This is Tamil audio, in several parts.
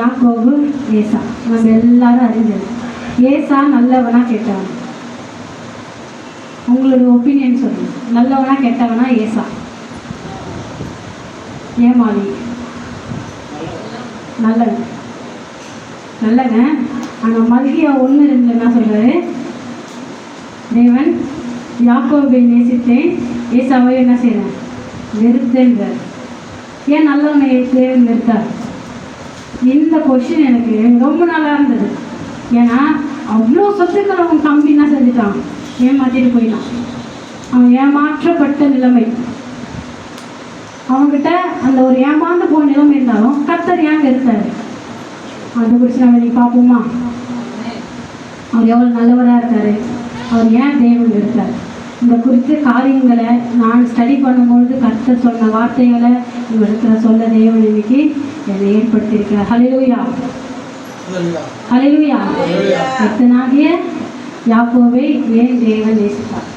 யாக்கோபு ஏசா. நம்ம எல்லாரும் அறிஞ்சது ஏசா நல்லவனா கெட்டவன். உங்களோட ஒப்பீனியன் சொல்லுங்க. நல்லவனா கெட்டவனா ஏசா? ஏமாளி நல்லவன். நல்லவன். ஆனால் மல்கியா ஒன்று ரெண்டு என்ன சொல்றாரு? தேவன் யாக்கோபை நேசித்தேன். ஏசாவை என்ன செய்கிறேன் வெறுத்தேன்றார். ஏன் நல்லவனை தேவன் வெறுத்தார்? இந்த கொஷின் எனக்கு ரொம்ப நல்லா இருந்தது. ஏன்னா அவ்வளோ சொத்துக்கள் அவன் தம்பி என்ன செஞ்சுட்டான்? ஏமாத்திட்டு போயிட்டான். அவன் ஏமாற்றப்பட்ட நிலைமை. அவன்கிட்ட அந்த ஒரு ஏமாந்து போன நிலைமை இருந்தாலும் கத்தர் ஏங்க இருக்காரு? அதை குறித்து நம்ம நீ பார்ப்போமா? அவர் எவ்வளோ நல்லவராக இருக்காரு? அவர் ஏன் தேவன் இருக்கார்? இந்த குறித்த காரியங்களை நான் ஸ்டடி பண்ணும்பொழுது கர்த்தர் சொன்ன வார்த்தைகளை உங்களிடத்துல சொல்ல தேவன் இன்னைக்கு என்னை ஏற்படுத்தியிருக்கிறார். ஹலிலூயா ஹலிலூயா கர்த்தனாகிய யாக்கோவை ஏன் தேவன் நேசித்தார்?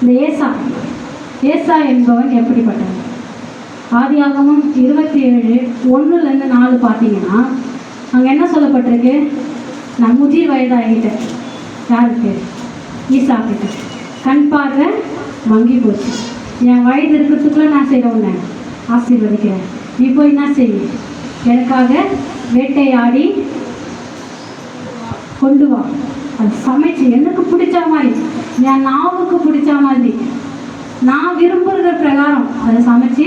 இந்த ஏசா ஏசா என்பவன் எப்படிப்பட்டவன்? ஆதியாகமம் இருபத்தி ஏழு ஒன்றுலேருந்து நாலு பார்த்தீங்கன்னா அங்கே என்ன சொல்லப்பட்டிருக்கு? நான் முதிர் வயதாகிட்டேன் யாருக்கு ஈசாக்கிட்ட. கண் பார்வை மங்கி போச்சு. என் வயது இருக்கிறதுக்குள்ள நான் செய்கிற உன்னை ஆசீர்வதிக்கிறேன். நீ போய் என்ன செய்ய எனக்காக வேட்டையாடி கொண்டு வா. அது சமைச்சு எனக்கு பிடிச்ச மாதிரி என் நாவுக்கு பிடிச்ச மாதிரி. நான் விரும்புகிற பிரகாரம் அதை சமைச்சு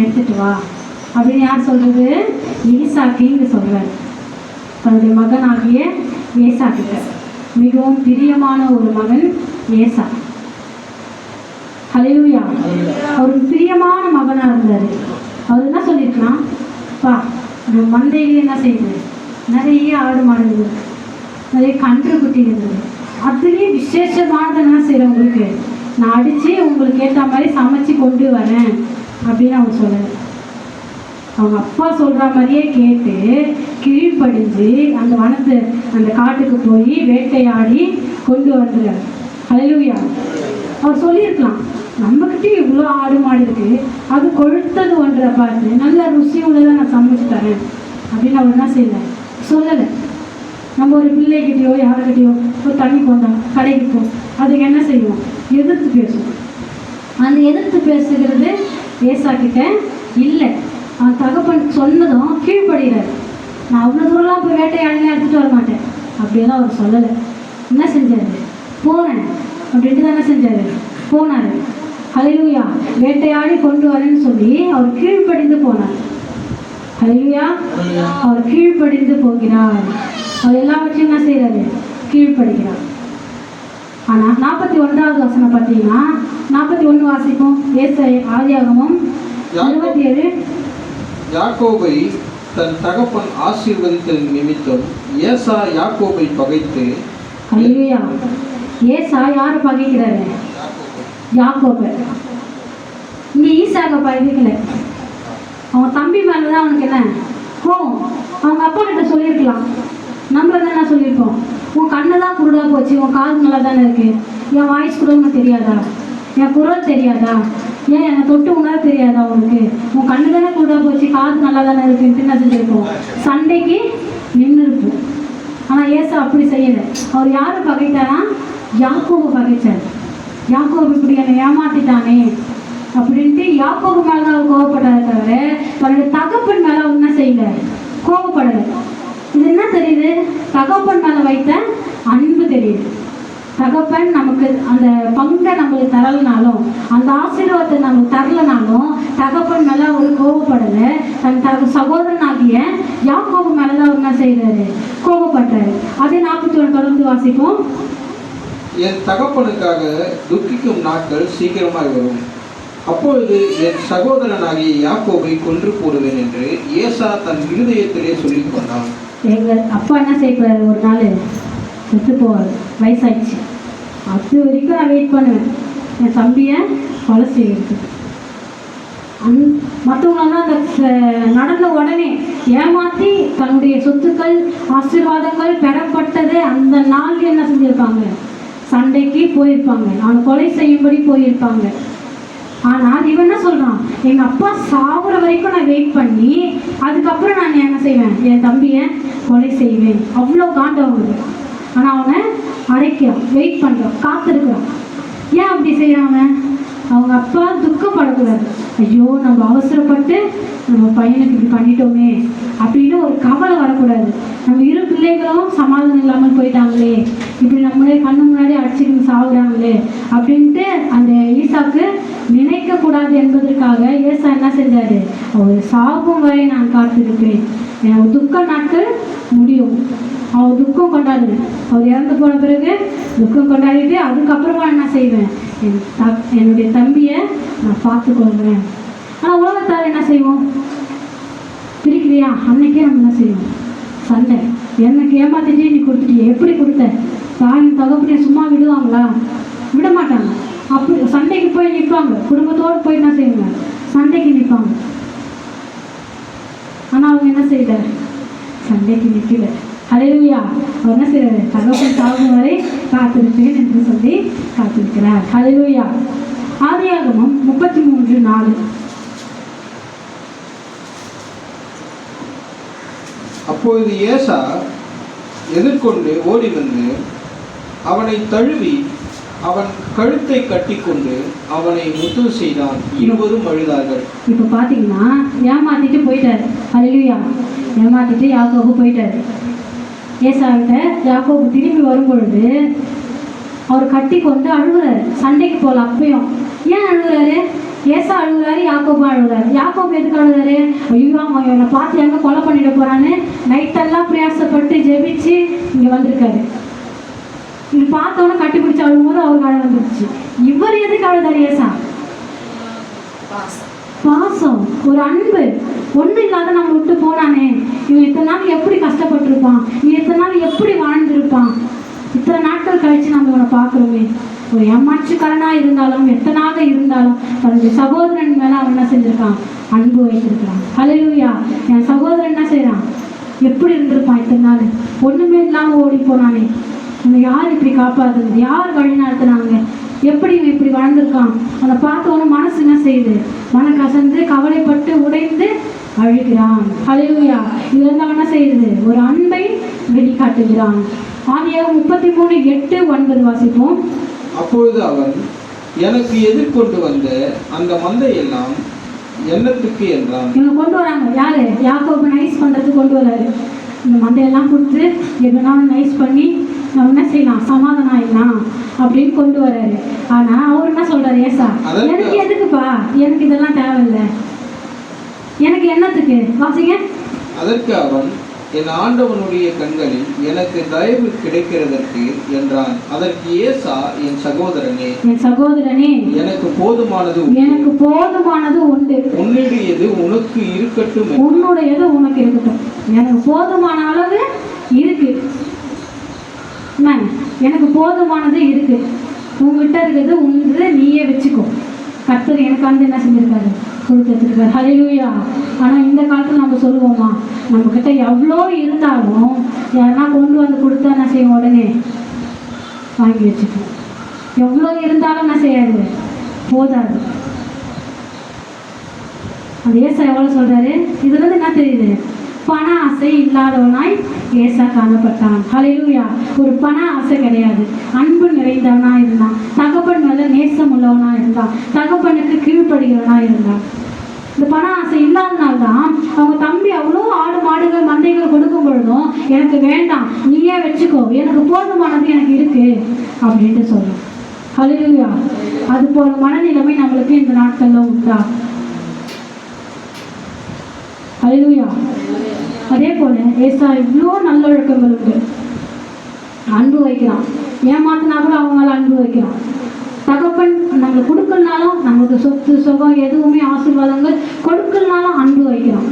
எடுத்துட்டு வா. அப்படின்னு யார் சொல்றது? ஈசாக்கின்னு சொல்றாரு. தன்னுடைய மகனாகிய ஏசா கிட்ட மிகவும் பிரியமான ஒரு மகன் ஏசா அவர் பிரியமான மகனாக இருந்தார். அவர் என்ன சொல்லியிருக்கலாம் பா நம்ம மந்தையிலே என்ன செய்யுது நிறைய ஆடு மாடுகள் நிறைய கன்று குட்டி இருந்தது அதுலேயே விசேஷமானது என்ன செய்கிறேன் உங்களுக்கு. நான் அடித்து உங்களுக்கு ஏற்ற மாதிரி சமைச்சு கொண்டு வரேன் அப்படின்னு அவங்க சொல்லலை. அவங்க அப்பா சொல்கிற மாதிரியே கேட்டு கீழ்ப்படிஞ்சு அந்த வனத்து அந்த காட்டுக்கு போய் வேட்டையாடி கொண்டு வந்துடுறார் ஹalleluya அவர் சொல்லியிருக்கலாம். நம்மக்கிட்டே இவ்வளோ ஆடு மாடு இருக்கு. அது கொழுத்தது ஒன்றை பார்த்து நல்ல ருசியோட தான் நான் சமைச்சு தரேன். அப்படின்னு அவர் என்ன செய்யல சொல்லலை. நம்ம ஒரு பிள்ளைகிட்டயோ யாருக்கிட்டயோ ஒரு தண்ணி கொண்டோம் கடைக்கு போ. அதுக்கு என்ன செய்வோம்? எதிர்த்து பேசுவோம். அந்த எதிர்த்து பேசுகிறது ஏசா இல்லை. அவன் தகப்பன் சொன்னதும் கீழ்ப்படுகிறார் நான் அவ்வளோ தூரம்லாம் இப்போ வேட்டையாடலாம் எடுத்துகிட்டு வர மாட்டேன். அப்படியெல்லாம் அவர் சொல்லலை. என்ன செஞ்சார்? போகிறேன் அப்படின்ட்டு தான் என்ன செஞ்சார்? போனார். ஹalleluya. வேட்டையாடி கொண்டு வரேன்னு சொல்லி அவர் கீழ்ப்படிந்து போனார். ஹalleluya. அவர் கீழ்ப்படிந்து போகிறார். அவர் எல்லாவற்றையும் என்ன செய்கிறாரு கீழ்ப்படுகிறார். ஆனால் நாற்பத்தி ஒன்றாவது வசனம் பார்த்தீங்கன்னா நாற்பத்தி ஒன்று வாசிப்போம். ஏசை ஆதியாகமும் இருபத்தி ஏழு யாக்கோபை தன் தகப்பன் ஆசீர்வதித்ததின் நிமித்தம் ஏசா யாக்கோபை பகைத்து ஏசா யார் பகைக்கிறாரு? யாக்கோபை. இங்கே ஈசாக பயணிக்கல அவன் தம்பி மேலே தான் அவனுக்கு என்ன? கோவம் அவங்க அப்பா கிட்ட சொல்லியிருக்கலாம். நம்மள தானே சொல்லியிருப்போம் உன் கண்ணு தான் குருடா போச்சு உன் காது நல்லா தானே இருக்கு. என் வாய்ஸ் கூட உனக்கு தெரியாதா? என் குரல் தெரியாதா? ஏன் என்னை தொட்டு உணர தெரியாதா உனக்கு? உன் கண்ணு தானே குருடா போச்சு காது நல்லா தானே இருக்குன்ட்டு என்ன செஞ்சிருப்போம் சண்டைக்கு நின்று இருப்போம் ஆனால் ஏசா அப்படி செய்யலை. அவர் யாரை பகைத்தாரா? யாக்கோவை பகைச்சார். யாக்கோபு இப்படி என்னை ஏமாத்திட்டானே அப்படின்ட்டு யாக்கோபு மேலே தான் தவிர தன்னுடைய தகப்பன் மேலே அவர் என்ன செய்யல? கோவப்படலை. இது என்ன தெரியுது? தகப்பன் மேலே வைத்த அன்பு தெரியுது. தகப்பன் நமக்கு அந்த பங்கை நம்மளுக்கு தரலனாலும் அந்த ஆசீர்வாதத்தை நமக்கு தரலனாலும் தகப்பன் மேலே ஒரு கோவப்படலை. தன் தக சகோதரனாகிய யாக்கோபு மேலே தான் அவர் என்ன செய்கிறாரு கோவப்பட்டாரு. அதே நாற்பத்தி ஒன்று தொடர்ந்து வாசிப்போம். என் தகப்பனுக்காக துக்கிக்கும் நாட்கள் சீக்கிரமாய் வரும். அப்பொழுது என் சகோதரனாகிய யாக்கோவை கொன்று போடுவேன் என்று ஏசா தன் இருதயத்திலே சொல்லிக் கொண்டான். எங்கள் அப்பா என்ன செய்யக்கூடாது ஒரு நாள் செத்து போவார். வயசாயிடுச்சு. அது வரைக்கும் நான் வெயிட் பண்ணுவேன். என் தம்பியை கொலை செய்யறது அந் மற்றவங்களெல்லாம் அந்த நடந்த உடனே ஏமாற்றி தன்னுடைய சொத்துக்கள் ஆசீர்வாதங்கள் பெறப்பட்டது அந்த நாள் என்ன செஞ்சுருப்பாங்க? சண்டைக்கு போயிருப்பாங்க. நான் கொலை செய்யும்படி போயிருப்பாங்க. ஆனால் இவன் என்ன சொல்றான்? எங்க அப்பா சாகுற வரைக்கும் நான் வெயிட் பண்ணி அதுக்கப்புறம் நான் என்ன செய்வேன்? என் தம்பியை கொலை செய்வேன். அவ்வளோ காண்டவங்க ஆனால் அவனை அரைக்கிறான் வெயிட் பண்ணுறான் காத்திருக்கிறான். ஏன் அப்படி செய்றான் அவங்க அப்பா துக்கப்படக்கூடாது. ஐயோ நம்ம அவசரப்பட்டு நம்ம பையனுக்கு இப்படி பண்ணிட்டோமே அப்படின்னு ஒரு கவலை வரக்கூடாது. நம்ம இரு பிள்ளைகளும் சமாதானம் இல்லாமல் போயிட்டாங்களே. இப்படி நம்மளே கண்ணு முன்னாடி அடிச்சுக்கிட்டு சாகுறாங்களே அப்படின்ட்டு அந்த ஈசாக்கு நினைக்க கூடாது என்பதற்காக ஏசா என்ன செஞ்சாரு? அவர் சாகும் வரை நான் காத்திருப்பேன். என் துக்க நாட்கள் முடியும். அவர் துக்கம் கொண்டாடு அவர் இறந்து போன பிறகு துக்கம் கொண்டாடிட்டு அதுக்கப்புறமா என்ன செய்வேன்? என் த- என்னுடைய தம்பியை நான் பார்த்துக்கொள்கிறேன் ஆனால் உலகத்தார் என்ன செய்வோம்? பிரிக்கிறியா? அன்னைக்கே நம்ம என்ன செய்வோம்? சண்டை. எனக்கு ஏமாத்திட்டே நீ கொடுத்துட்டியே? எப்படி கொடுத்த? தாயும் தகப்பனையும் சும்மா விடுவாங்களா? விட மாட்டாங்க அப்படி சண்டைக்கு போய் நிற்பாங்க குடும்பத்தோடு போய் என்ன செய்வாங்க? சண்டைக்கு நிற்பாங்க ஆனால் அவங்க என்ன செய்யல சண்டைக்கு நிற்கல அலையா அவர் என்ன செய்யறாரு தகப்பன் சாகும் வரை காத்திருப்பேன் என்று சொல்லி காத்திருக்கிறார். அலையா ஆதியாகமும் முப்பத்தி மூன்று நாலு. அப்பொழுது ஏசா எதிர்கொண்டு ஓடி வந்து அவனை தழுவி அவன் கழுத்தை கட்டிக்கொண்டு அவனை முத்து செய்தான். இருவரும் அழுதார்கள். இப்போ பார்த்தீங்கன்னா ஏமாத்திட்டு போயிட்டாரு. ஹalleluya. ஏமாத்திட்டு யாக்கோபு போயிட்டாரு. ஏசாவிட்ட யாக்கோபு திரும்பி வரும் பொழுது அவர் கட்டி கொண்டு அழுகுறாரு. சண்டைக்கு போகல அப்பயும். ஏன் அழுகுறாரு? ஏசா அழுகுறாரு யாக்கோபு அழுகுறாரு யாக்கோபு எதுக்கு அழுகுறாரு ஐயோ அவன் இவனை பார்த்து எங்க கொலை பண்ணிட போறான்னு நைட்டெல்லாம் பிரயாசப்பட்டு ஜெபிச்சு இங்க வந்திருக்காரு. இது பார்த்தவொன்னே கட்டி பிடிச்சி அழுகும்போது அவருக்கு அழ வந்துருச்சு. இவர் எதுக்கு அழுதாரு ஏசா? பாசம். ஒரு அன்பு. ஒண்ணு இல்லாத நம்ம விட்டு போனானே. இவன் இத்தனை நாள் எப்படி கஷ்டப்பட்டிருப்பான்? இவன் இத்தனை நாள் எப்படி வாழ்ந்திருப்பான்? இத்தனை நாட்கள் கழிச்சு நம்ம இவனை பார்க்குறோமே. ஒரு ஏமாற்றுக்காரனா இருந்தாலும் எத்தனாக இருந்தாலும் தன்னுடைய சகோதரன் மேல அவன் என்ன செஞ்சிருக்கான்? அன்பு வைத்திருக்கிறான். அலையூயா என் சகோதரன் என்ன செய்யறான் எப்படி இருந்திருப்பான் இத்தனை நாள்? ஒண்ணுமே இல்லாம ஓடி போனானே. உன்னை யார் இப்படி காப்பாத்துறது? யார் வழி நடத்துனாங்க? எப்படி இவன் இப்படி வளர்ந்துருக்கான் அதை பார்த்தவொன்னே மனசு என்ன செய்யுது? மன கசந்து கவலைப்பட்டு உடைந்து அழுகிறான். அழுகுயா இது வந்து அவன் என்ன செய்யுது? ஒரு அன்பை வெளிக்காட்டுகிறான். ஆகிய முப்பத்தி மூணு எட்டு ஒன்பது வாசிப்போம். அப்பொழுது அவன் எனக்கு எதிர்கொண்டு வந்த அந்த மந்தையெல்லாம் எண்ணத்துக்கு என்றான். இவங்க கொண்டு வராங்க. யாரு? யாக்கோபு நைஸ் பண்றதுக்கு கொண்டு வராரு இந்த மந்தையெல்லாம் கொடுத்து எதுனாலும் நைஸ் பண்ணி நம்ம என்ன செய்யலாம்? சமாதானம் ஆயிடலாம் அப்படின்னு கொண்டு வராரு ஆனா அவர் என்ன சொல்றாரு? ஏசா எனக்கு எதுக்குப்பா? எனக்கு இதெல்லாம் தேவையில்லை. எனக்கு என்னத்துக்கு? வாசிங்க. அதற்கு அவன் என் ஆண்டவனுடைய கண்களில் எனக்கு தயவு கிடைக்கிறதற்கு என்றான். அதற்கு ஏசா என் சகோதரனே என் சகோதரனே எனக்கு போதுமானது உண்டு. எனக்கு போதுமானது உண்டு. உன்னுடையது உனக்கு இருக்கட்டும். உன்னுடையது உனக்கு இருக்கட்டும். எனக்கு போதுமான அளவு இருக்கு. எனக்கு போதுமானது இருக்கு. உங்ககிட்ட இருக்கிறது உண்டு நீயே வச்சுக்கோ. கர்த்தர் எனக்கு வந்து என்ன செஞ்சிருக்காரு? கொடுத்துருக்காரு வச்சிருக்காரு ஆனால் இந்த காலத்தில் நம்ம சொல்லுவோமா நம்ம கிட்ட எவ்வளோ இருந்தாலும் யாருன்னா கொண்டு வந்து கொடுத்தா என்ன செய்வோம் உடனே வாங்கி வச்சுக்கோம். எவ்வளோ இருந்தாலும் என்ன செய்யாது? போதாது. அது ஏசா எவ்வளோ சொல்கிறாரு இதுலேருந்து என்ன தெரியுது? பண ஆசை இல்லாதவனாய் ஏசா காணப்பட்டான். ஹalleluya ஒரு பண ஆசை கிடையாது. அன்பு நிறைந்தவனா இருந்தான். தகப்பன் மேல நேசம் உள்ளவனா இருந்தான். தகப்பனுக்கு கீழ்ப்படுகிறவனா இருந்தான். இந்த பண ஆசை இல்லாதனால்தான் அவங்க தம்பி அவ்வளோ ஆடு மாடுகள் மந்தைகள் கொடுக்கும் பொழுதும் எனக்கு வேண்டாம் நீயே வச்சுக்கோ. எனக்கு போதுமானது எனக்கு இருக்கு அப்படின்ட்டு சொல்லும் ஹalleluya அது போல மனநிலைமை நம்மளுக்கு இந்த நாட்கள்ல உண்டா? ஹalleluya. அதே போல ஏசா இவ்வளோ நல்லொழுக்கங்கள் உண்டு. அன்பு வைக்கிறான். ஏமாத்தினா கூட அவங்களால அன்பு வைக்கிறான். தகப்பன் நம்மளுக்கு கொடுக்கலனாலும் நமக்கு சொத்து சுகம் எதுவுமே ஆசீர்வாதங்கள் கொடுக்கலனாலும் அன்பு வைக்கிறான்.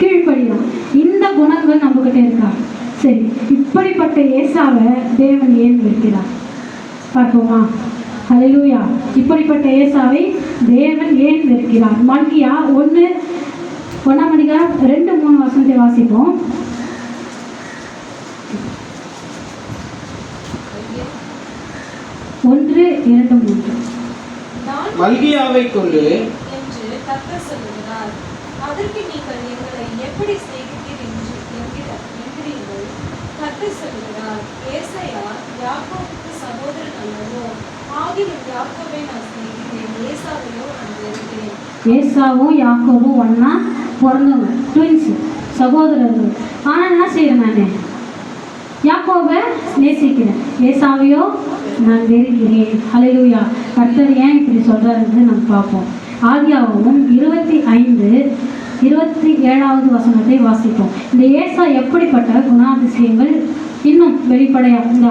கீழ்ப்படுகிறான். இந்த குணங்கள் நம்மகிட்ட இருக்கா? சரி இப்படிப்பட்ட ஏசாவை தேவன் ஏன் வைக்கிறார் பார்ப்போமா? அலையூயா இப்படிப்பட்ட ஏசாவை தேவன் ஏன் வெறுக்கிறார் மல்கியா ஒன்று ஒன்றாம் அதிகாரம் ரெண்டு மூணு வசனத்தை வாசிப்போம். ஒன்று இரண்டு மூன்று. நான் மல்கியாவை கொண்டு என்று கர்த்தர் சொல்லுகிறார். அதற்கு நீங்கள் எங்களை எப்படி சிநேகித்தீர் என்று என்கிற- என்கிறீர்கள்? கர்த்தர் சொல்லுகிறார் ஏசாயா யாக்கோபுக்கு சகோதரன் அல்லவோ? ஆகிலும் யாக்கோபை நான் ஏசாவும் யாக்கோபும் ஒன்றா பிறந்தவங்க. ட்வின்ஸு சகோதரர்கள். ஆனால் என்ன செய்கிறேன் நான்? யாக்கோவை நேசிக்கிறேன். ஏசாவையோ நான் வெறுக்கிறேன். அலையூயா கர்த்தர் ஏன் இப்படி சொல்கிறாருன்னு நம்ம பார்ப்போம். ஆதியாகவும் இருபத்தி ஐந்து இருபத்தி ஏழாவது வசனத்தை வாசிப்போம். இந்த ஏசா எப்படிப்பட்ட குணாதிசயங்கள் இன்னும் வெளிப்படையாக இந்த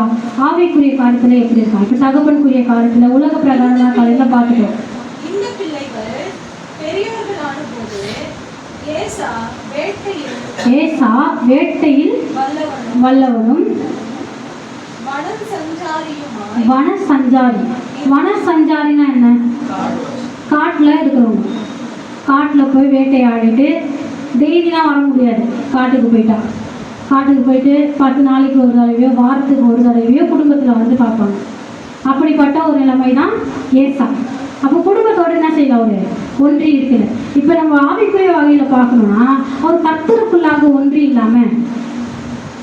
ஆவிக்குரிய காரியத்தில் எப்படி இருக்கான் இப்போ தகப்பனுக்குரிய காரியத்தில் உலக பிரகாரமான காரியத்தில் பார்த்துட்டோம். இந்த பிள்ளைகள் பெரியவர்களான போது ஏசா வேட்டையில் வல்லவனும் வன சஞ்சாரி வன சஞ்சாரினா என்ன? காட்டில் இருக்கிறவங்க. காட்டில் போய் வேட்டையாடிட்டு டெய்லிலாம் வர முடியாது. காட்டுக்கு போயிட்டா. காட்டுக்கு போயிட்டு பத்து நாளைக்கு ஒரு தடவையோ வாரத்துக்கு ஒரு தடவையோ குடும்பத்தில் வந்து பார்ப்பாங்க. அப்படிப்பட்ட ஒரு நிலைமை தான் ஏசா. அப்போ குடும்பத்தோடு என்ன செய்யல அவரு? ஒன்றி இருக்குது இப்போ நம்ம ஆவிக்குரிய வகையில் பார்க்கணும்னா அவர் கத்தருக்குள்ளாக ஒன்றி இல்லாமல்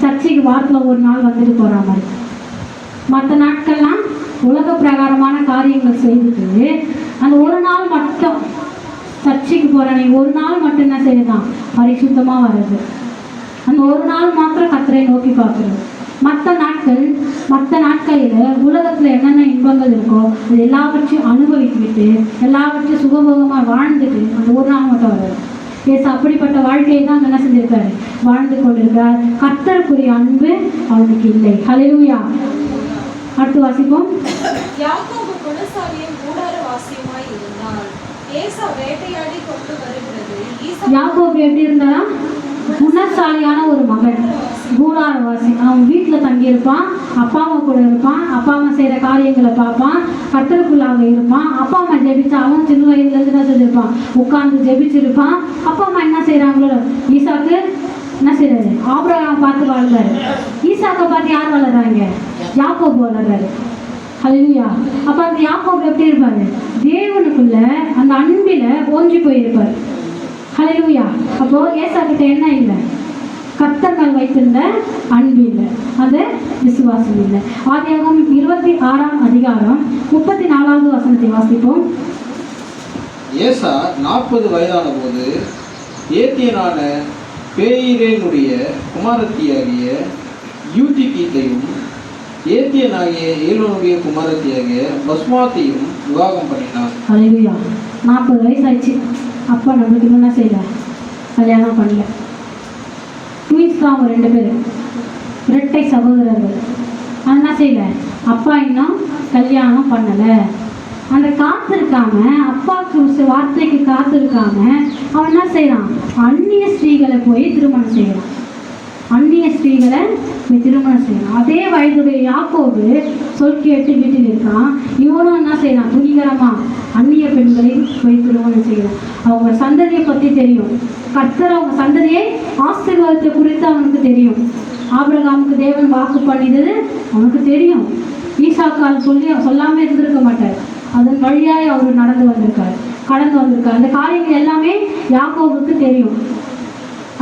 சர்ச்சைக்கு வாரத்தில் ஒரு நாள் வந்துட்டு போகிற மாதிரி. மற்ற நாட்கள்லாம் உலக பிரகாரமான காரியங்கள் செய்துட்டு அந்த ஒரு நாள் மட்டும் சர்ச்சைக்கு போகிற ஒரு நாள் மட்டும் என்ன செய்யலாம் பரிசுத்தமாக வர்றது. ஒரு நாள் மாத்திரம் கத்தரை நோக்கி பார்க்குறது மற்ற நாட்கள் மற்ற நாட்களில் உலகத்தில் என்னென்ன இன்பங்கள் இருக்கோ அது எல்லாவற்றையும் அனுபவித்துவிட்டு எல்லாவற்றையும் சுகபோகமாக வாழ்ந்துட்டு அந்த ஒரு நாள் மட்டும் வர்றது ஏசு அப்படிப்பட்ட வாழ்க்கையை தான் அங்க என்ன செஞ்சிருக்காரு? வாழ்ந்து கொண்டிருக்கிறார். கர்த்தருக்குரிய அன்பு அவனுக்கு இல்லை. ஹalleluya அடுத்து வாசிப்போம். யாக்கோபு ஏசா வேட்டையாடி கொண்டு வருகிறது. யாக்கோபு எப்படி இருந்தா குணசாலியான ஒரு மகள். கூடாரவாசி. அவன் வீட்டில் தங்கியிருப்பான் அப்பா அம்மா கூட இருப்பான் அப்பா அம்மா செய்கிற காரியங்களை பார்ப்பான் கத்தருக்குள்ளாக இருப்பான் அப்பா அம்மா ஜெபிச்சு அவன் சின்ன வயதுலேருந்து என்ன செஞ்சிருப்பான்? உட்கார்ந்து ஜெபிச்சிருப்பான். அப்பா அம்மா என்ன செய்கிறாங்களோ ஈசாக்கு என்ன செய்றாரு? ஆபரகம் பார்த்து வாழ்ந்தாரு ஈசாக்கை பார்த்து யார் வளர்றாங்க? யாக்கோபு வளர்றாரு. ஹalleluya அப்போ அந்த யாக்கோபு எப்படி இருப்பாரு? தேவனுக்குள்ள அந்த அன்பில ஓஞ்சி போயிருப்பார். ஹalleluya. அப்போ ஏசா கிட்ட என்ன இல்லை? கர்த்தர்கள் வைத்திருந்த அன்பு இல்லை. அது விசுவாசம் இல்லை. ஆதியாகம் இருபத்தி ஆறாம் அதிகாரம் முப்பத்தி நாலாவது வசனத்தை வாசிப்போம். ஏசா நாற்பது வயதான போது ஏத்தியனான பேயிரேனுடைய குமாரத்தியாகிய யூதிகீத்தையும் ஏத்தியனாகிய ஏலோனுடைய குமாரத்தியாகிய பஸ்மாத்தையும் விவாகம் ஹalleluya. நாற்பது வயசு ஆயிடுச்சு அப்பா நம்மளுக்கு இன்னும் என்ன செய்யல கல்யாணம் பண்ணல. ட்வீன்ஸ் தான் அவங்க ரெண்டு பேர் இரட்டை சகோதரர்கள். என்ன செய்யல அப்பா இன்னும் கல்யாணம் பண்ணலை. அந்த காத்திருக்காம அப்பாவுக்கு ஒரு வார்த்தைக்கு காத்திருக்காம அவன் என்ன செய்கிறான் அந்நிய ஸ்ரீகளை போய் திருமணம் செய்கிறான் அந்நிய ஸ்திரீகளை நீ திருமணம் செய்யணும். அதே வயதுடைய யாக்கோவு சொல் கேட்டு வீட்டில் இருக்கான். இவனும் என்ன செய்யலாம் துணிகரமா அந்நிய பெண்களை போய் திருமணம் செய்யலாம் அவங்க சந்ததியை பற்றி தெரியும். கர்த்தர் அவங்க சந்ததியை ஆசீர்வாதத்தை குறித்து அவனுக்கு தெரியும். ஆபிரகாமுக்கு தேவன் வாக்கு பண்ணியது அவனுக்கு தெரியும். ஈசாக்கால் சொல்லி சொல்லாம இருந்திருக்க மாட்டார். அதன் வழியாய் அவர் நடந்து வந்திருக்கார். கடந்து வந்திருக்கார். அந்த காரியங்கள் எல்லாமே யாக்கோவுக்கு தெரியும்.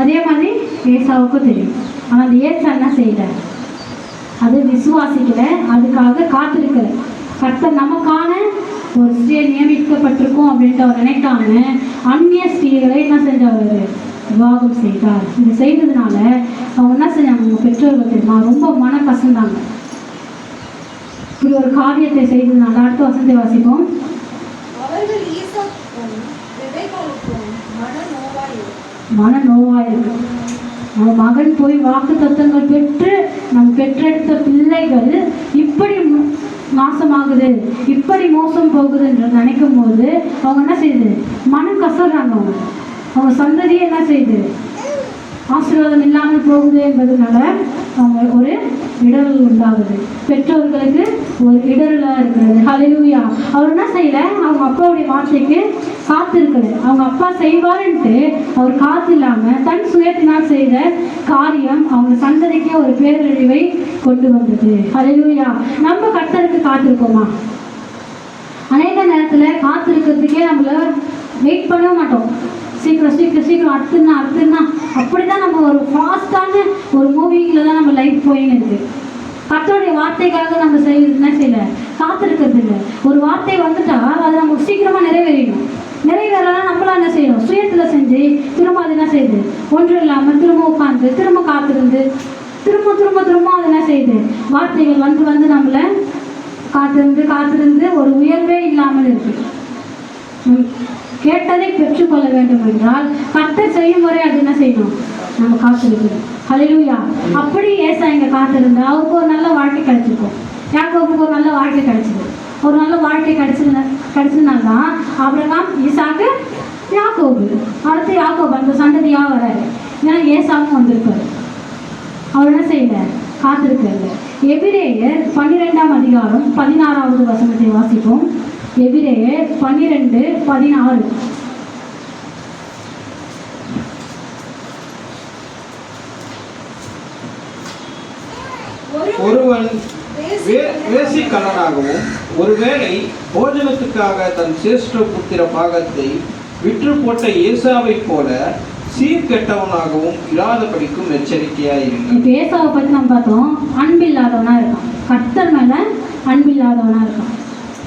அதே மாதிரி ஏசாவுக்கும் தெரியும். ஆனால் அந்த ஏசா என்ன செய்யல அது விசுவாசிக்கல. அதுக்காக காத்திருக்கல கர்த்தர் நமக்கான ஒரு ஸ்ரீயை நியமிக்கப்பட்டிருக்கும் அப்படின்ட்டு அவர் நினைக்காம அந்நிய ஸ்ரீகளை என்ன செஞ்சவர் விவாகம் செய்தார். இது செய்ததுனால அவங்க என்ன செஞ்சாங்க? அவங்க பெற்றோர்கள் தெரியுமா? ரொம்ப மன கசந்தாங்க இப்படி ஒரு காரியத்தை செய்ததுனால அடுத்த வசந்தி வாசிப்போம் அவர்கள் ஈசாக்கும் விதைகளுக்கும் மன நோவாயும் மன நோவாக நம்ம மகன் போய் வாக்கு தத்தங்கள் பெற்று நம் பெற்றெடுத்த பிள்ளைகள் இப்படி மோ- நாசமாகுது இப்படி மோசம் போகுது என்று நினைக்கும் போது அவங்க என்ன செய்யுது? மனம் கசறாங்க அவங்க. அவங்க சந்ததியை என்ன செய்யுது? ஆசீர்வாதம் இல்லாமல் போகுது என்பதனால அவங்க ஒரு இடரல் உண்டாகுது. பெற்றோர்களுக்கு ஒரு இடரலாக இருக்கிறது. ஹalleluya அவர் என்ன செய்யல? அவங்க அப்பாவுடைய வார்த்தைக்கு காத்திருக்கல அவங்க அப்பா செய்வாருன்ட்டு அவர் காத்து இல்லாமல் தன் சுயத்தினால் செய்த காரியம் அவங்க சந்ததிக்கே ஒரு பேரழிவை கொண்டு வந்தது. ஹalleluya நம்ம கர்த்தருக்கு காத்திருக்கோமா அநேக நேரத்தில் காத்திருக்கிறதுக்கே நம்மள வெயிட் பண்ணவே மாட்டோம். சீக்கிரம் சீக்கிரம் சீக்கிரம் அடுத்துனா அடுத்துனா அப்படி தான் நம்ம ஒரு ஃபாஸ்ட்டான ஒரு மூவிங்கில் தான் நம்ம லைஃப் போயின்னு இருக்கு. கத்தோடைய வார்த்தைக்காக நம்ம செய்யறது என்ன செய்யல? காத்திருக்கிறது இல்லை ஒரு வார்த்தை வந்துட்டா அது நமக்கு சீக்கிரமாக நிறைவேறிடும். நிறைவேறலாம் நம்மளாம் என்ன செய்யணும்? சுயத்தில் செஞ்சு திரும்ப அது என்ன செய்யுது? ஒன்றும் இல்லாமல் திரும்ப உட்காந்து திரும்ப காத்திருந்து திரும்ப திரும்ப திரும்ப அது என்ன செய்யுது? வார்த்தைகள் வந்து வந்து நம்மளை காத்திருந்து காத்திருந்து ஒரு உயர்வே இல்லாமல் இருக்கு. கேட்டதை பெற்றுக்கொள்ள வேண்டும் என்றால் கர்த்தர் செய்யும் வரை அது என்ன செய்யணும்? நம்ம காத்திருக்கணும். ஹalleluya அப்படி ஏசா இங்கே காத்திருந்தா அவருக்கு ஒரு நல்ல வாழ்க்கை கிடைச்சிருக்கும். யாக்கோவுக்கு ஒரு நல்ல வாழ்க்கை கிடைச்சது ஒரு நல்ல வாழ்க்கை கிடைச்சது கிடைச்சதுனால தான் அப்புறம் ஈசாக்கு யாக்கோபு அடுத்து யாக்கோபு அந்த சந்ததியாக வராரு. ஏன்னா ஏசாவும் வந்திருக்காரு அவர் என்ன செய்யல? காத்திருக்கிறது எபிரேயர் பன்னிரெண்டாம் அதிகாரம் பதினாறாவது வசனத்தை வாசிப்போம். எபிரேயர் பன்னிரெண்டு பதினாறு. ஒருவன் வேசி வே- வேசிக்கல்லனாகவும் ஒருவேளை போஜனத்துக்காக தன் சேஷ்ட புத்திர பாகத்தை விற்று போட்ட ஏசாவைப் போல சீர்கெட்டவனாகவும் இராதபடிக்கும் எச்சரிக்கையாயிருங்கள் இப்போ ஏசாவை பற்றி நம்ம பார்த்தோம். அன்பில்லாதவனா இருக்கான். கர்த்தர் மேல அன்பில்லாதவனா இருக்கான்.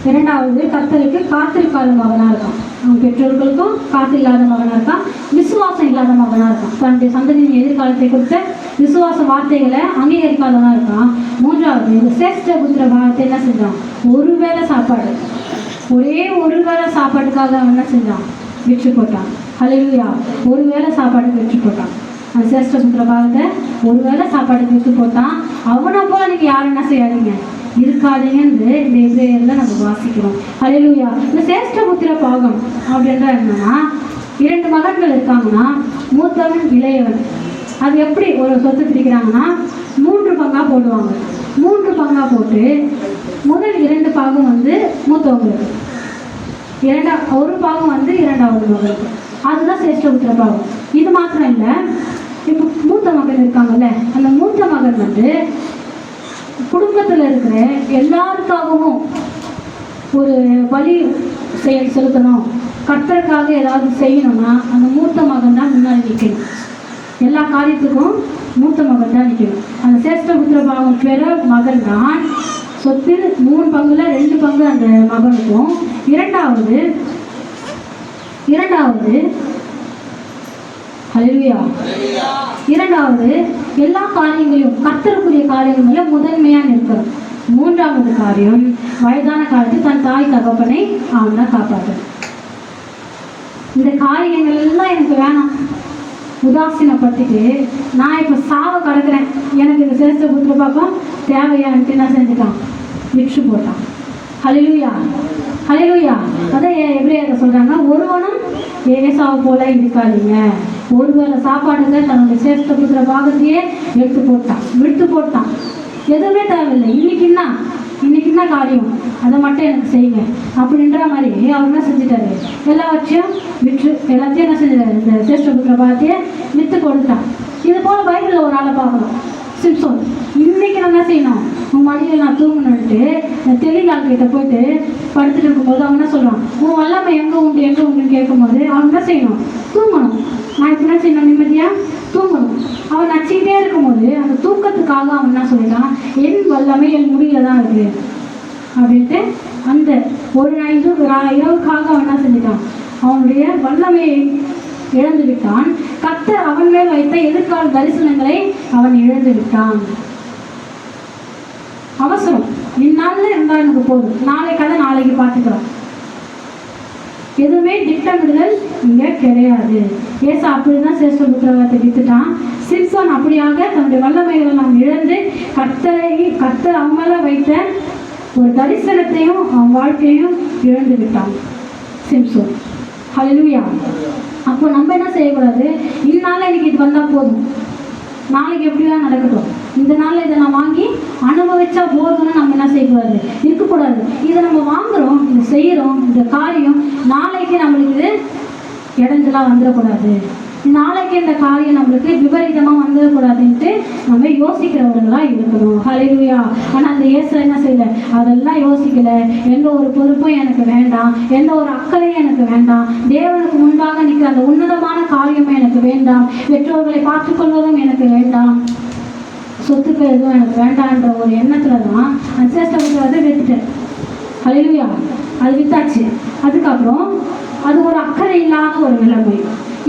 இரண்டாவது கர்த்தருக்கு காத்திருக்காத மகனா இருக்கான். அவன் பெற்றோர்களுக்கும் காத்தில்லாத மகனா இருக்கான். விசுவாசம் இல்லாத மகனா இருக்கான். தன்னுடைய சந்ததியின் எதிர்காலத்தை கொடுத்த விசுவாச வார்த்தைகளை அங்கீகரிக்காதவனா இருக்கான். மூன்றாவது இந்த சிரேஷ்ட புத்திர பாகத்தை என்ன செஞ்சான்? ஒருவேளை சாப்பாடு. ஒரே ஒரு வேளை சாப்பாட்டுக்காக அவன் என்ன செஞ்சான்? விற்று போட்டான். ஹalleluya. ஒரு வேளை சாப்பாடு விற்று போட்டான். அந்த சிரேஷ்ட புத்திர பாகத்தை ஒரு வேளை சாப்பாடு விற்று போட்டான். அவனை போல நீங்கள் யாரும் என்ன செய்யாதீங்க? இருக்காதீங்கன்னு இந்த எபிரேயர்ல நம்ம வாசிக்கிறோம். ஹalleluya. இந்த சேஷ்ட புத்திர பாகம் அப்படின்ற என்னன்னா இரண்டு மகன்கள் இருக்காங்கன்னா மூத்தவன் இளையவன். அது எப்படி ஒரு சொத்து பிரிக்கிறாங்கன்னா மூன்று பங்கா போடுவாங்க. மூன்று பங்கா போட்டு முதல் இரண்டு பாகம் வந்து மூத்தவங்களுக்கு. இரண்டா ஒரு பாகம் வந்து இரண்டாவது மகளுக்கு அதுதான் சிரேஷ்டபுத்திர பாகம். இது மாத்திரம் இல்லை இப்போ மூத்த மகன் இருக்காங்கல்ல அந்த மூத்த மகன் வந்து குடும்பத்தில் இருக்கிற எல்லாருக்காகவும் ஒரு வழி செயல் செலுத்தணும். கர்த்தருக்காக ஏதாவது செய்யணும்னா அந்த மூத்த மகன் தான் முன்னாடி நிற்கணும் எல்லா காரியத்துக்கும் மூத்த மகன் தான் நிற்கணும் அந்த சேஷ்டபுத்திர பாவம் பெற மகன் தான். சொத்தில் மூணு பங்குல ரெண்டு பங்கு அந்த மகனுக்கும். இரண்டாவது இரண்டாவது ஹalleluya இரண்டாவது எல்லா காரியங்களையும் கர்த்தருக்குரிய காரியங்களில் முதன்மையாக நிற்கும் மூன்றாவது காரியம் வயதான காலத்தில் தன் தாய் தகப்பனை அவன் தான் இந்த காரியங்கள் எல்லாம் எனக்கு வேணாம். உதாசீனப்படுத்திட்டு நான் இப்போ சாவ கிடக்குறேன். எனக்கு இந்த சேஷ்ட புத்திர பாக்கம் தேவையான்ட்டு என்ன செஞ்சுட்டான்? விற்று போட்டான். ஹலிலுயா ஹலிலுயா அதான் ஏ- எபிரேயர்ல சொல்றாங்க ஒருவனும் ஏசாவை போல இருக்காதீங்க. ஒருவேளை சாப்பாடுங்க தன்னுடைய சேஷ்ட கொடுக்குற பாகத்தையே எடுத்து போட்டான். விட்டு போட்டான். எதுவுமே தேவையில்லை. இன்னைக்குன்னா இன்னைக்கு என்ன காரியம்? அதை மட்டும் எனக்கு செய்யுங்க. அப்படின்ற மாதிரி அவர் என்ன செஞ்சுட்டாரு? எல்லாவற்றையும் விற்று எல்லாத்தையும் என்ன செஞ்சிட்டாரு? இந்த சேஷ்டபுத்திர பாகத்தையே வித்து கொடுத்தான். இது போல பைபிளில் ஒரு ஆளை பார்க்கணும். சிம்சோன். இன்னைக்கு நான் என்ன செய்யணும்? உன் மடியில் நான் தூங்கணுன்ட்டு இந்த தெளிலாள் கிட்ட போயிட்டு படுத்துட்டு இருக்கும்போது அவன் என்ன சொல்கிறான் உன் வல்லமை எங்கே உண்டு எங்கே உண்டுன்னு கேட்கும்போது அவன் என்ன செய்யணும்? தூங்கணும். நான் இப்போ என்ன செய்யணும்? நிம்மதியாக தூங்கணும். அவன் நச்சிக்கிட்டே இருக்கும்போது அந்த தூக்கத்துக்காக அவன் என்ன சொல்லிட்டான் என் வல்லமை என் முடியில தான் இருக்குது அப்படின்ட்டு அந்த ஒரு ஐந்து இரவுக்காக அவன் என்ன செஞ்சிட்டான்? அவனுடைய வல்லமையை இழந்து விட்டான் கத்தர் அவன் மேல் வைத்த எதிர்கால தரிசனங்களை அவன் இழந்து விட்டான் அவசரம். இந்நாளில் இருந்தால் எனக்கு போதும். நாளை கதை நாளைக்கு பார்த்துக்கலாம். எதுவுமே திட்டமிடுதல் இங்கே கிடையாது. ஏசா அப்படிதான் சேஷ்ட புத்திரவத்தை வித்துட்டான். சிம்சோன் அப்படியாக தன்னுடைய வல்லமைகளை நாம் இழந்து கத்தரை கத்தர் அவன் மேலே வைத்த ஒரு தரிசனத்தையும் அவன் வாழ்க்கையும் இழந்து விட்டான் சிம்சோன். ஹalleluya அப்போ நம்ம என்ன செய்யக்கூடாது? இந்நாளில் எனக்கு இது வந்தால் போதும். நாளைக்கு எப்படிலாம் நடக்கட்டும்? இந்த நாளில் இதை நான் வாங்கி அனுபவிச்சா போதும்னு நம்ம என்ன செய்யக்கூடாது? இருக்கக்கூடாது. இதை நம்ம வாங்குறோம் இதை செய்கிறோம் இந்த காரியம் நாளைக்கு நம்மளுக்கு இது இடைஞ்சலாக வந்துடக்கூடாது. நாளைக்கு இந்த காரியம் நம்மளுக்கு விபரீதமாக வந்துடக்கூடாதுன்ட்டு பண்ணக்கூடாதுன்ட்டு நம்ம யோசிக்கிறவர்களா இருக்கணும். ஹலிலுயா ஆனா அந்த இயேசு என்ன செய்யல? அதெல்லாம் யோசிக்கல. எந்த ஒரு பொறுப்பும் எனக்கு வேண்டாம். எந்த ஒரு அக்கறையும் எனக்கு வேண்டாம். தேவனுக்கு முன்பாக நிற்கிற அந்த உன்னதமான காரியமும் எனக்கு வேண்டாம். பெற்றோர்களை பார்த்துக்கொள்வதும் எனக்கு வேண்டாம். சொத்துக்கள் எதுவும் எனக்கு வேண்டான்ற ஒரு எண்ணத்துல தான் அந்த சேஷ்டபுத்திரத்தை வித்துட்டேன் ஹalleluya அது வித்தாச்சு. அதுக்கப்புறம் அது ஒரு அக்கறை இல்லாத ஒரு நிலைமை.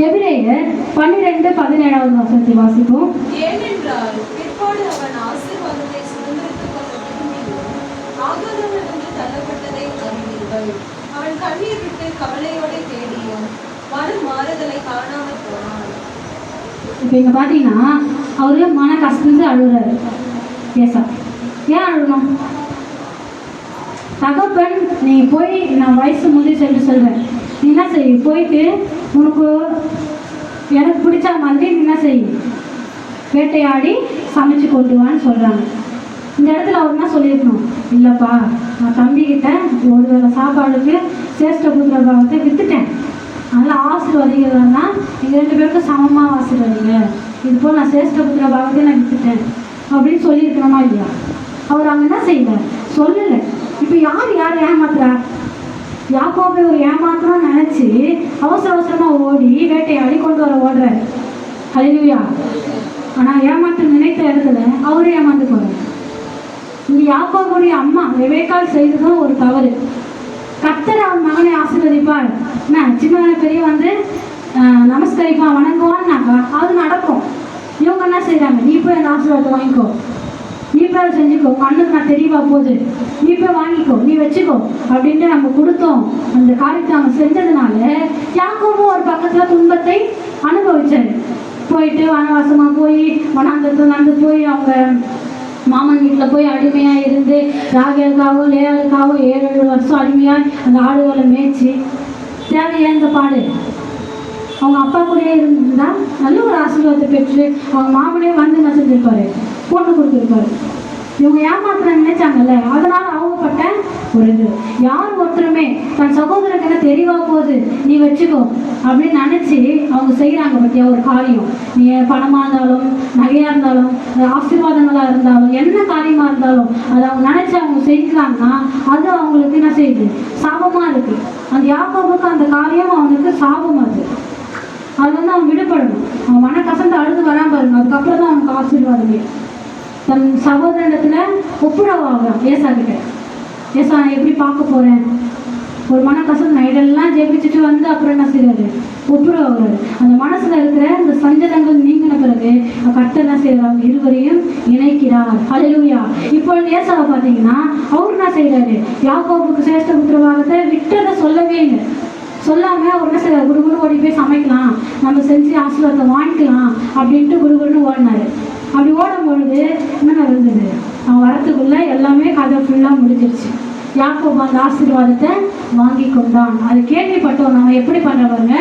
எபிரேயர் பன்னிரெண்டு பதினேழாவது வசனத்தை வாசிப்போம். ஏனென்றால் பிற்பாடு அவன் ஆசீர்வாதத்தை சுதந்திரித்துக் கொள்ள தள்ளப்பட்டதை அறிவீர்கள் அவன் கண்ணீர் விட்டு கவலையோടെ தேடியும் மனம் மாறுதலை காணாமல் போனான். இப்போ இங்கே பார்த்தீங்கன்னா அவரு மன கசந்து அழுகுறாரு. ஏசா ஏன் அழுகணும்? தகப்பன் நீ போய் நான் வயசு முடிஞ்சு சென்று சொல்வேன் நீ என்ன செய் போயிட்டு உனக்கு எனக்கு பிடிச்ச மாதிரி என்ன செய்? வேட்டையாடி சமைச்சு கொண்டு வான்னு சொல்கிறாங்க இந்த இடத்துல அவர் என்ன சொல்லியிருக்கணும்? இல்லைப்பா நான் தம்பிக்கிட்ட ஒரு வேளை சாப்பாடுக்கு சேஷ்ட புத்திர பாவத்தை விற்றுட்டேன் அதனால் ஆசீர்வதிக்கிறதுனா எங்கள் ரெண்டு பேருக்கும் சமமாக ஆசீர்வதிங்க. இது போல் நான் சேஷ்ட புத்திர பாவத்தை நான் விற்றுட்டேன் அப்படின்னு சொல்லியிருக்கணுமா இல்லையா? அவர் அங்கே என்ன செய்யல சொல்லலை. இப்போ யார் யார் ஏமாத்துறா? யாக்கோபை ஒரு ஏமாத்தணும்னு நினச்சி அவசர அவசரமாக ஓடி வேட்டையாடி கொண்டு வர ஓடுறாரு. ஹalleluya ஆனால் ஏமாற்ற நினைத்த இடத்துல அவரும் ஏமாந்து போகிறார் இந்த யாக்கோபுடைய அம்மா ரெபேக்கால் செய்ததும் ஒரு தவறு. கத்தர் அவன் மகனை ஆசீர்வதிப்பார். என்ன சின்னவனை பெரிய வந்து நமஸ்கரிப்பான் வணங்குவான்னாக்கா அது நடக்கும். இவங்க என்ன செய்றாங்க? நீ போய் அந்த ஆசீர்வாதத்தை வாங்கிக்கோ. நீ செஞ்சுக்கோ கண்ணுக்கு அண்ணனுக்கு நான் தெரியவா போகுது நீ போய் வாங்கிக்கோ நீ வச்சுக்கோ அப்படின்ட்டு நம்ம கொடுத்தோம். அந்த காரியத்தை அவன் செஞ்சதுனால யாக்கோவும் ஒரு பக்கத்தில் துன்பத்தை அனுபவிச்சாரு. போயிட்டு வனவாசமாக போய் வனாந்தரத்துல நடந்து போய் அவங்க மாமன் வீட்டில் போய் அடிமையாக இருந்து ராகேலுக்காவோ லேயாளுக்காவோ ஏழு ஏழு வருஷம் அடிமையாக அந்த ஆடுகளை மேய்ச்சி தேவையா இந்த பாடு. அவங்க அப்பா கூடயே இருந்திருந்தா நல்ல ஒரு ஆசீர்வாதத்தை பெற்று அவங்க மாமனே வந்து என்ன செஞ்சிருப்பாரு? போட்டு கொடுத்துருப்பாரு. இவங்க ஏமாத்திர நினைச்சாங்கல்ல அதனால அவங்கப்பட்ட ஒரு இது. யார் ஒருத்தருமே தன் சகோதரருக்கு என்ன தெரியவா போகுது நீ வச்சுக்கோ அப்படின்னு நினச்சி அவங்க செய்கிறாங்க பத்தியா ஒரு காரியம். நீ பணமாக இருந்தாலும் நகையாக இருந்தாலும் ஆசீர்வாதங்களாக இருந்தாலும் என்ன காரியமாக இருந்தாலும் அதை அவங்க நினச்சி அவங்க செஞ்சாங்கன்னா அது அவங்களுக்கு என்ன செய்யுது? சாபமாக இருக்குது அந்த யாக்கோபுக்கு அந்த காரியம் அவனுக்கு சாபம் அது அது வந்து அவன் விடுபடணும். அவன் மன கசந்து அழுது வராம பாருங்க. அதுக்கப்புறம் தான் அவனுக்கு ஆசீர்வாதமே. நம் சகோதரனிடத்துல ஒப்புரவாகிறான் ஏசாக்கிட்ட ஏசா நான் எப்படி பார்க்க போறேன்? ஒரு மன நைடெல்லாம் ஜெயிப்பிச்சுட்டு வந்து அப்புறம் என்ன செய்யறாரு ஒப்புரவாகிறாரு அந்த மனசுல இருக்கிற அந்த சஞ்சலங்கள் நீங்கின பிறகு கட்ட என்ன செய்யறாங்க இருவரையும் இணைக்கிறார். அலையூயா இப்போ ஏசாவை பார்த்தீங்கன்னா அவர் என்ன செய்யறாரு யாக்கோவுக்கு சேஷ்ட புத்திரவாகத்தை விட்டதை சொல்லவே இல்லை. சொல்லாம உடனே சில செய்யறாரு குடுகுடு ஓடி போய் சமைக்கலாம். நம்ம செஞ்சு ஆசீர்வாதத்தை வாங்கிக்கலாம் அப்படின்ட்டு குடுகுடுன்னு ஓடினாரு. அப்படி ஓடும் பொழுது என்ன நடந்தது? அவன் வரத்துக்குள்ள எல்லாமே கதை ஃபுல்லாக முடிஞ்சிருச்சு. யாக்கோபு அந்த ஆசீர்வாதத்தை வாங்கி கொண்டான். அது கேள்விப்பட்டோம் நம்ம எப்படி பண்ற பாருங்க?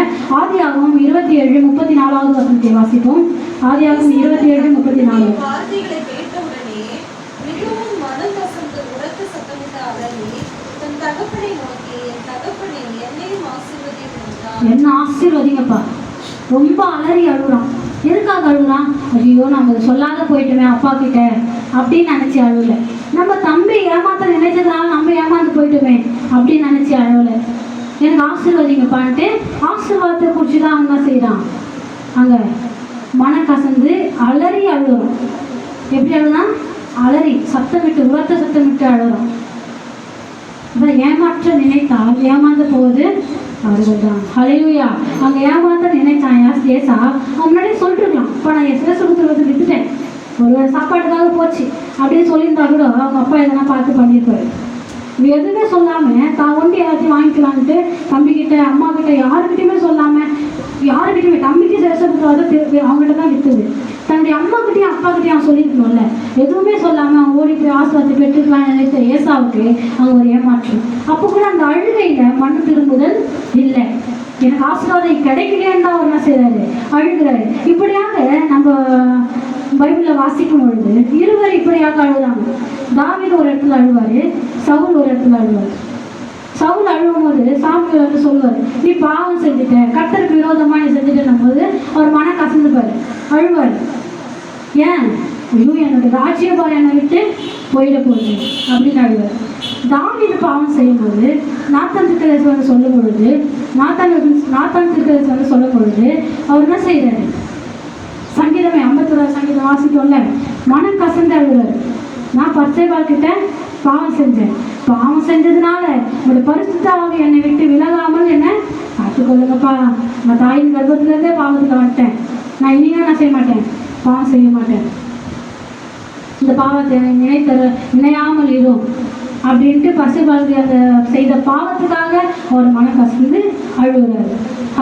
இருபத்தி ஏழு முப்பத்தி நாலாவது வசனத்தை வாசிப்போம். ஆதியாகவும் இருபத்தி ஏழு முப்பத்தி நாலு வார்த்தைகளை கேட்டவுடனே மிகவும் மனம் கசந்து உரத்த சத்தமிட்டு அலறி தன் தகப்பனை நோக்கி என் தகப்பனே என்னையும் ஆசீர்வதியும் என்றான் என்ன ஆசீர்வதிங்கப்பா? ரொம்ப அலறி அழுகுறான். எதுக்காக அழுகுறான்? ஐயோ நம்ம சொல்லாத போயிட்டோமே அப்பா கிட்ட அப்படின்னு நினச்சி அழுவல நம்ம தம்பி ஏமாத்த நினைச்சதுனால நம்ம ஏமாந்து போயிட்டோமே அப்படின்னு நினச்சி அழுவல எனக்கு ஆசீர்வதிங்கப்பான்ட்டு ஆசீர்வாதத்தை குறித்து தான் அவங்க செய்கிறான் அங்கே மன கசந்து அலறி அழுகுறோம் எப்படி அழுதான் அலறி சத்தமிட்டு உரத்த சத்தமிட்டு அழுகிறோம் அதான் ஏமாற்ற நினைத்தால் ஏமாந்து போது அவர்கள் தான் ஹலையூயா அவங்க ஏமாத்த நினைத்தான் யாஸ் ஏசா. அவன் முன்னாடியே சொல்லிட்டுருக்கலாம் இப்போ நான் என் சிரசு கொடுத்துருவது விட்டுட்டேன். ஒரு சாப்பாடுக்காக போச்சு. அப்படின்னு சொல்லியிருந்தா கூட அவங்க அப்பா எதனா பார்த்து பண்ணியிருப்பாரு. எதுவுமே சொல்லாமல் தான் ஒண்டி எல்லாத்தையும் வாங்கிக்கலான்ட்டு தம்பிக்கிட்ட அம்மா கிட்ட யாருக்கிட்டையுமே சொல்லாமல் யாருக்கிட்டையுமே தம்பிக்கு சேஷப்படுறது அவங்ககிட்ட தான் விற்றுது தன்னுடைய அம்மா கிட்டயும் அப்பா கிட்டயும் அவன் சொல்லியிருக்கணும்ல. எதுவுமே சொல்லாமல் அவன் ஓடி போய் ஆசீர்வாதத்தை பெற்றுக்கலாம் நினைத்த ஏசாவுக்கு அவன் ஒரு ஏமாற்றம். அப்போ கூட அந்த அழுகையில் மண்ணு திரும்புதல் இல்லை. எனக்கு ஆசீர்வாதம் கிடைக்கலையேன்னு தான் அவர் என்ன செய்கிறாரு அழுகிறாரு. இப்படியாக நம்ம பைபிளில் வாசிக்கும் பொழுது இருவர் இப்படியாக அழுதாங்க. தாவீது ஒரு இடத்துல அழுவார் சவுல் ஒரு இடத்துல அழுவார். சவுல் அழுகும்போது போது வந்து சொல்லுவார் நீ பாவம் செஞ்சுட்ட கத்தருக்கு விரோதமாக நீ செஞ்சுட்டேன்னும் போது அவர் மன கசந்துப்பார் அழுவார். ஏன்? ஐயோ என்னோட ராஜ்யபார் என்னை விட்டு போயிட போகுது அப்படின்னு அழுவார். தாவீது பாவம் செய்யும்போது நாத்தான் திருக்கதேசம் வந்து சொல்லும் பொழுது நாத்தான் நாத்தான் வந்து சொல்லும் பொழுது அவர் என்ன செய்கிறாரு சங்கீதமே ஐம்பத்தோரா சங்கீதம் வாசிக்கோம்ல மனம் கசந்து அழுவார். நான் பச்சை கிட்ட பாவம் செஞ்சேன். பாவம் செஞ்சதுனால உங்களோட பரிசுத்த என்னை விட்டு விலகாமல் என்ன பார்த்துக்கொள்ளுங்கப்பா நான் தாயின் கர்ப்பத்திலேருந்தே பாவத்தில் வந்துட்டேன். நான் இனியும் நான் செய்ய மாட்டேன். பாவம் செய்ய மாட்டேன். இந்த பாவத்தை நினைத்தர நினையாமல் இரும் அப்படின்ட்டு பசுபாலுக்கு அந்த செய்த பாவத்துக்காக அவர் மன கசந்து அழுகிறார்.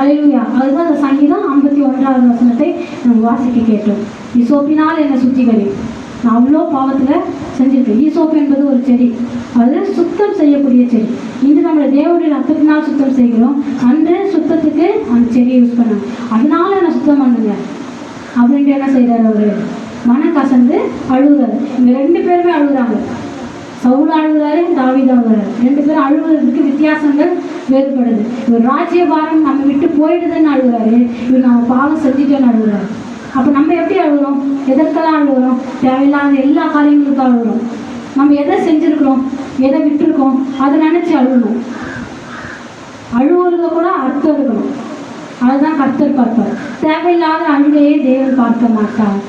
அழுவியா அதுதான் அந்த சங்கீதம் ஐம்பத்தி ஒன்றாவது வசனத்தை நம்ம வாசிக்க கேட்டோம். இசோப்பினால் என்னை சுத்திகரி. நான் அவ்வளோ பாவத்தில் செஞ்சிருக்கேன் ஈசோப்பு என்பது ஒரு செடி. அது சுத்தம் செய்யக்கூடிய செடி. இன்று நம்மளை தேவனுடைய ரத்தத்தினால் சுத்தம் செய்கிறோம். அன்று சுத்தத்துக்கு அந்த செடியை யூஸ் பண்ணாங்க. அதனால என்னை சுத்தம் பண்ணுங்க? அப்படின்ட்டு என்ன செய்கிறார் அவர்? மன கசந்து அழுகுறாரு. இங்கே ரெண்டு பேருமே அழுகுறாங்க. சவுல் அழுகுறாரு தாவீது அழுகுறாரு. ரெண்டு பேரும் அழுகுறதுக்கு வித்தியாசங்கள் வேறுபடுது. இவர் ராஜ்யபாரம் நம்ம விட்டு போயிடுதுன்னு அழுகுறாரு. இவர் நம்ம பாவம் செஞ்சுட்டேன்னு அழுகுறாரு. அப்போ நம்ம எப்படி அழுகுறோம்? எதற்கெல்லாம் அழுகிறோம்? தேவையில்லாத எல்லா காரியங்களுக்கும் அழுகுறோம். நம்ம எதை செஞ்சுருக்கிறோம்? எதை விட்டுருக்கோம்? அதை நினச்சி அழுகணும். அழுவுறத கூட அர்த்தம் இருக்கணும். அதுதான் கர்த்தர் பார்ப்பார். தேவையில்லாத அழுகையை தேவன் பார்க்க மாட்டார்.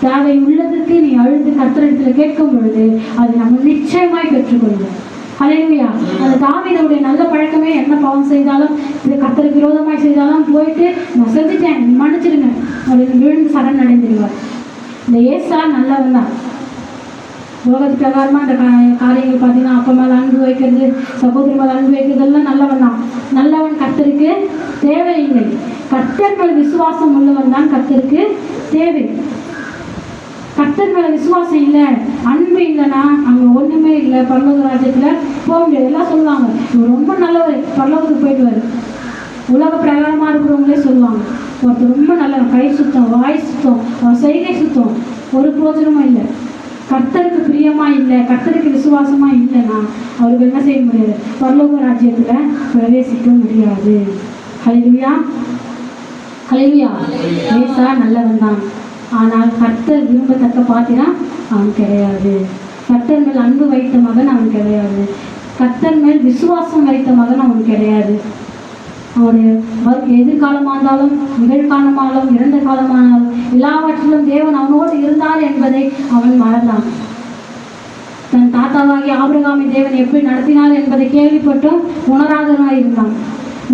தேவை உள்ளதுக்கு நீ அழுது கர்த்தரிடத்தில் கேட்கும் பொழுது அது நம்ம நிச்சயமாய் பெற்றுக்கொள்வோம். ஹalleluya அந்த தாவிதனுடைய நல்ல பழக்கமே என்ன பாவம் செய்தாலும் இது கர்த்தருக்கு விரோதமாய் செய்தாலும் போயிட்டு நான் செஞ்சுட்டேன். மன்னிச்சிருங்க மன்னிச்சிடுங்க. அப்படின்னு விழுந்து சரண் அடைந்துடுவார் இந்த ஏசா நல்லவன் தான். உலகத்து பிரகாரமாக அந்த கா- காரியங்கள் பார்த்தீங்கன்னா அப்பா மேலே அன்பு வைக்கிறது சகோதரி மேலே அன்பு வைக்கிறதெல்லாம் நல்லவன் தான். நல்லவன் கத்தருக்கு தேவையில்லை. கத்தர்கள் விசுவாசம் உள்ளவன் தான் கத்தருக்கு தேவை. கர்த்தர் மேல விசுவாசம் இல்லை அன்பு இல்லைன்னா அங்கே ஒன்றுமே இல்லை. பரலோக ராஜ்யத்தில் போக முடியாது. எல்லாம் சொல்லுவாங்க இவர் ரொம்ப நல்லவர். பரலோகத்துக்கு போயிடுவார். உலக பிரகாரமாக இருக்கிறவங்களே சொல்லுவாங்க ஒருத்தர் ரொம்ப நல்லவன் கை சுத்தம் வாய் சுத்தம் செய்கை சுத்தம். ஒரு பிரோஜனமும் இல்லை. கர்த்தருக்கு பிரியமா இல்லை கர்த்தருக்கு விசுவாசமா இல்லைன்னா அவருக்கு என்ன செய்ய முடியாது? பரலோக ராஜ்யத்தில் பிரவேசிக்க முடியாது. ஹalleluya ஹalleluya ஏசா நல்லவன் தான் ஆனால் கர்த்தர் விரும்பத்தக்க பாத்திரம் அவன் கிடையாது. கர்த்தர் மேல் அன்பு வைத்த மகன் அவன் கிடையாது. கர்த்தர் மேல் விசுவாசம் வைத்த மகன் அவன் கிடையாது. அவனுடைய எதிர்காலமாக இருந்தாலும் நிகழ்காலமானாலும் இறந்த காலமானாலும் எல்லாவற்றிலும் தேவன் அவனோடு இருந்தார் என்பதை அவன் மறந்தான். தன் தாத்தாவாகி ஆபிரகாமி தேவன் எப்படி நடத்தினார் என்பதை கேள்விப்பட்டும் உணராதனாக இருந்தான்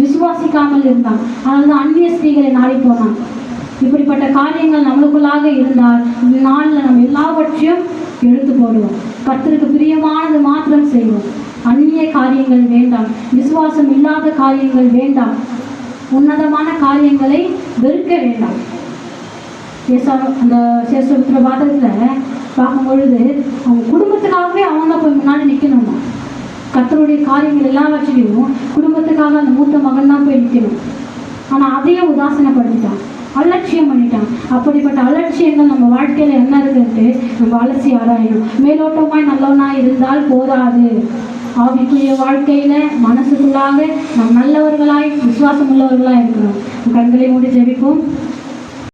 விசுவாசிக்காமல் இருந்தான். அதனால அந்நிய ஸ்திரீகளை நாடி போனான். இப்படிப்பட்ட காரியங்கள் நம்மளுக்குள்ளாக இருந்தால் இந்த நாளில் நம்ம எல்லாவற்றையும் எடுத்து போடுவோம். கர்த்தருக்கு பிரியமானது மாத்திரம் செய்வோம். அந்நிய காரியங்கள் வேண்டாம். விசுவாசம் இல்லாத காரியங்கள் வேண்டாம். உன்னதமான காரியங்களை வெறுக்க வேண்டாம். அந்த சேஸ்வரத்தில் பாத்திரத்தில் பார்க்கும் பொழுது அவங்க குடும்பத்துக்காகவே அவங்க தான் போய் முன்னாடி நிற்கணுமா கத்தருடைய காரியங்கள் எல்லாவற்றிலையும் குடும்பத்துக்காக அந்த மூத்த மகன் தான் போய் நிற்கணும் ஆனால் அதையே உதாசீனப்படுத்திட்டான். அலட்சியம் பண்ணிட்டான். அப்படிப்பட்ட அலட்சியங்கள் நம்ம வாழ்க்கையில் என்ன இருக்குன்ட்டு நம்ம அலட்சி ஆராயணும். மேலோட்டமாய் நல்லவனா இருந்தால் போதாது. ஆவிக்குரிய வாழ்க்கையில மனசுக்குள்ளாக நம் நல்லவர்களாய் விசுவாசம் உள்ளவர்களாய் இருக்கிறோம். கண்களை மூடி ஜெபிப்போம்.